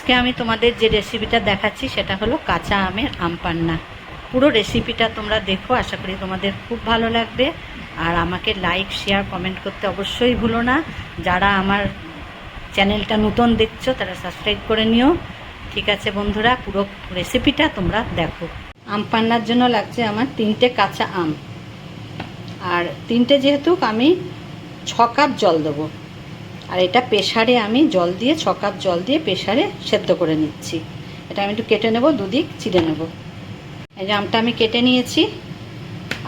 আজকে আমি তোমাদের যে রেসিপিটা দেখাচ্ছি, সেটা হলো কাঁচা আমের আম পান্না। পুরো রেসিপিটা তোমরা দেখো, আশা করি তোমাদের খুব ভালো লাগবে। আর আমাকে লাইক শেয়ার কমেন্ট করতে অবশ্যই ভুলো না। যারা আমার চ্যানেলটা নতুন দেখছ, তারা সাবস্ক্রাইব করে নিও। ঠিক আছে বন্ধুরা, পুরো রেসিপিটা তোমরা দেখো। আম পান্নার জন্য লাগছে আমার তিনটে কাঁচা আম। আর তিনটে যেহেতু আমি ছ কাপ জল দেবো। আর এটা প্রেশারে আমি জল দিয়ে, ছ কাপ জল দিয়ে প্রেশারে সেদ্ধ করে নিচ্ছি। এটা আমি একটু কেটে নেব, দুদিক চিড়ে নেব। এই যে আমটা আমি কেটে নিয়েছি,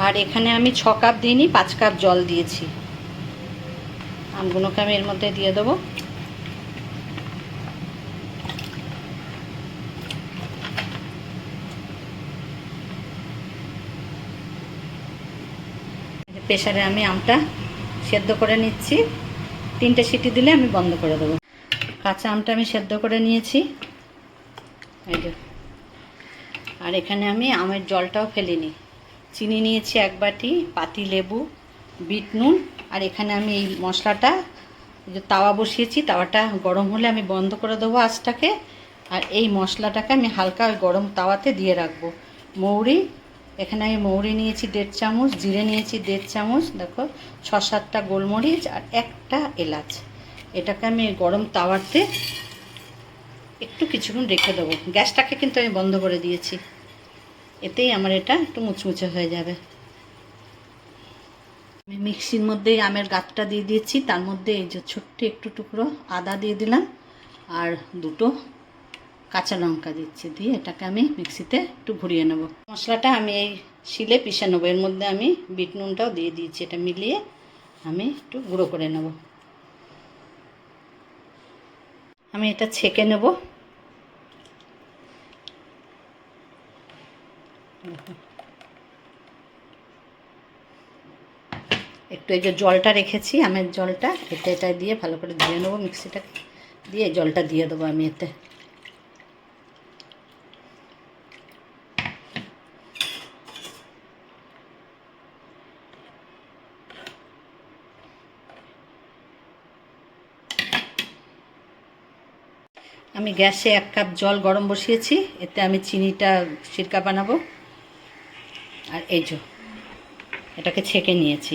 আর এখানে আমি ছ কাপ দিইনি, পাঁচ কাপ জল দিয়েছি। আমগুলোকে আমি এর মধ্যে দিয়ে দেবো। প্রেশারে আমি আমটা সেদ্ধ করে নিচ্ছি। তিনটে সিটি দিলে আমি বন্ধ করে দেবো। কাঁচা আমটা আমি সেদ্ধ করে নিয়েছি। আর এখানে আমি আমের জলটাও ফেলিনি। চিনি নিয়েছি এক বাটি, পাতি লেবু, বিট নুন, আর এখানে আমি এই মশলাটা যে তাওয়া বসিয়েছি, তাওয়াটা গরম হলে আমি বন্ধ করে দেবো আঁচটাকে। আর এই মশলাটাকে আমি হালকা গরম তাওয়াতে দিয়ে রাখব। মৌরি এখানে আমি মৌরি নিয়েছি দেড় চামচ, জিরে নিয়েছি দেড় চামচ, দেখো ছ সাতটা গোলমরিচ আর একটা এলাচ। এটাকে আমি গরম তাওয়াতে একটু কিছুক্ষণ রেখে দেবো। গ্যাসটাকে কিন্তু আমি বন্ধ করে দিয়েছি। এতেই আমার এটা একটু মুচমুচে হয়ে যাবে। আমি মিক্সির মধ্যেই আমের গাছটা দিয়ে দিয়েছি। তার মধ্যে এই যে ছোট্ট একটু টুকরো আদা দিয়ে দিলাম। আর দুটো কাঁচা লঙ্কা দিচ্ছি, দিয়ে এটাকে আমি মিক্সিতে একটু ঘুরিয়ে নেব। মশলাটা আমি এই শিলে পিষে নেব, এর মধ্যে আমি বিট নুনটাও দিয়ে দিয়েছি, এটা মিলিয়ে আমি একটু গুঁড়ো করে নেব। আমি এটা ছেঁকে নেব। একটু এই যে জলটা রেখেছি, আমের জলটা, এটা এটা দিয়ে ভালো করে ধুয়ে নেব মিক্সিটাকে, দিয়ে জলটা দিয়ে দেবো আমি এতে। আমি গ্যাসে এক কাপ জল গরম বসিয়েছি, এতে আমি চিনিটা সিরকা বানাবো। আর এই যে, এটাকে ছেঁকে নিয়েছি।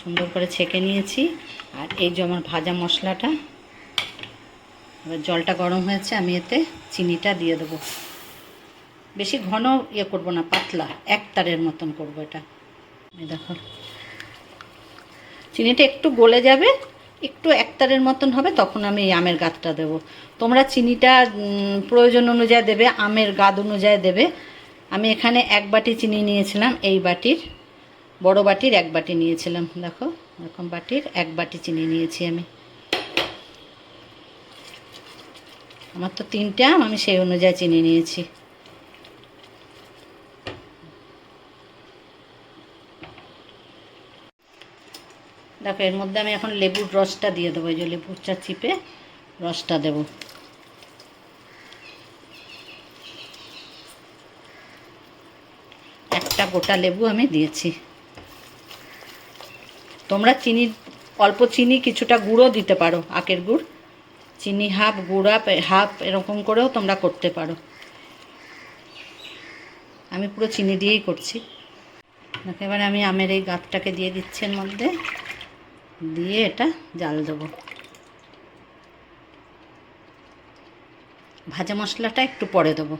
সুন্দর করে ছেঁকে নিয়েছি। আর এই যে আমার ভাজা মশলাটা, এবার জলটা গরম হয়েছে, আমি এতে চিনিটা দিয়ে দেবো। বেশি ঘন ইয়ে করব না, পাতলা, এক তারের মতন করব এটা। দেখো, চিনিটা একটু গলে যাবে একটু একতারের মতন হবে, তখন আমি এই আমের গাদটা দেব। তোমরা চিনিটা প্রয়োজন অনুযায়ী দেবে, আমের গাদ অনুযায়ী দেবে। আমি এখানে এক বাটি চিনি নিয়েছিলাম, এই বাটির, বড় বাটির এক বাটি নিয়েছিলাম। দেখো, এরকম বাটির এক বাটি চিনি নিয়েছি আমি। আমার তো তিনটে আম আমি সেই অনুযায়ী চিনি নিয়েছি। দেখো, এর মধ্যে আমি এখন লেবুর রসটা দিয়ে দেবো, এই যে লেবুরটা চিপে রসটা দেবো। একটা গোটা লেবু আমি দিয়েছি। তোমরা চিনি, অল্প চিনি, কিছুটা গুঁড়ো দিতে পারো, আখের গুড়। চিনি হাফ, গুঁড়া হাফ, এরকম করেও তোমরা করতে পারো। আমি পুরো চিনি দিয়েই করছি। এবার আমি আমের এই গাঁতটাকে দিয়ে দিচ্ছি এর মধ্যে। দিয়ে এটা জাল দেবো। ভাজা মশলাটা একটু পরে দেবো।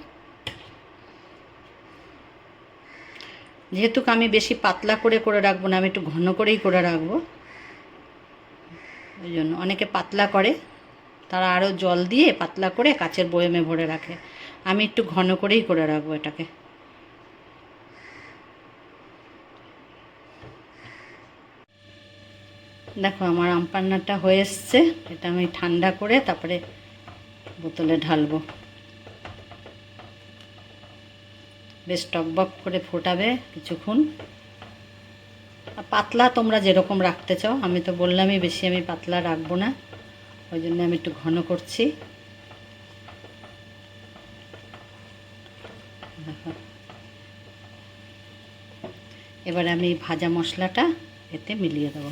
যেহেতু আমি বেশি পাতলা করে করে রাখব না, আমি একটু ঘন করেই করে রাখব। ওই জন্য অনেকে পাতলা করে, তারা আরও জল দিয়ে পাতলা করে কাচের বয়েমে ভরে রাখে। আমি একটু ঘন করেই করে রাখব এটাকে। দেখো, আমার আম পান্নাটা হয়ে এসছে। এটা আমি ঠান্ডা করে তারপরে বোতলে ঢালবো। বেশ টকবক করে ফোটাবে কিছুক্ষণ। আর পাতলা তোমরা যেরকম রাখতে চাও, আমি তো বললামই বেশি আমি পাতলা রাখব না। ওই জন্য আমি একটু ঘন করছি। এবার আমি ভাজা মশলাটা এতে মিলিয়ে দেবো।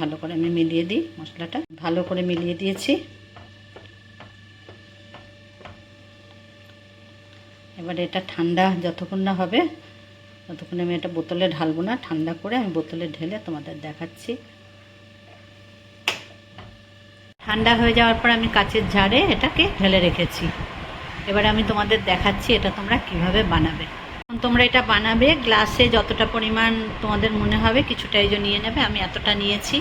ভালো করে আমি মিলিয়ে দিই মশলাটা। ভালো করে মিলিয়ে দিয়েছি। এবার এটা ঠান্ডা যতক্ষণ না হবে, ততক্ষণ আমি এটা বোতলে ঢালবো না। ঠান্ডা করে আমি বোতলে ঢেলে তোমাদের দেখাচ্ছি। ঠান্ডা হয়ে যাওয়ার পর আমি কাচের ঝাড়ে এটাকে ঢেলে রেখেছি। এবারে আমি তোমাদের দেখাচ্ছি এটা তোমরা কীভাবে বানাবে। তোমরা এটা বানাবে গ্লাসে যতটা পরিমাণ তোমাদের মনে হবে কিছুটা এই নিয়ে নেবে, আমি এতটা নিয়েছি।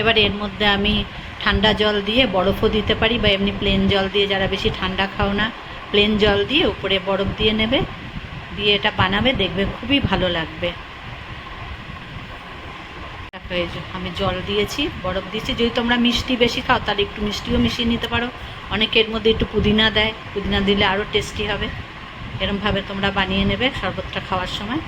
এবার এর মধ্যে আমি ঠান্ডা জল দিয়ে বরফও দিতে পারি বা এমনি প্লেন জল দিয়ে যারা বেশি ঠান্ডা খাও না প্লেন জল দিয়ে উপরে বরফ দিয়ে নেবে, দিয়ে এটা বানাবে, দেখবে খুবই ভালো লাগবে। আমি জল দিয়েছি, বরফ দিয়েছি। যদি তোমরা মিষ্টি বেশি খাও, তাহলে একটু মিষ্টিও মিশিয়ে নিতে পারো। অনেকের মধ্যে একটু পুদিনা দেয়, পুদিনা দিলে আরও টেস্টি হবে। এরমভাবে তোমরা বানিয়ে নেবে শরবতটা খাওয়ার সময়।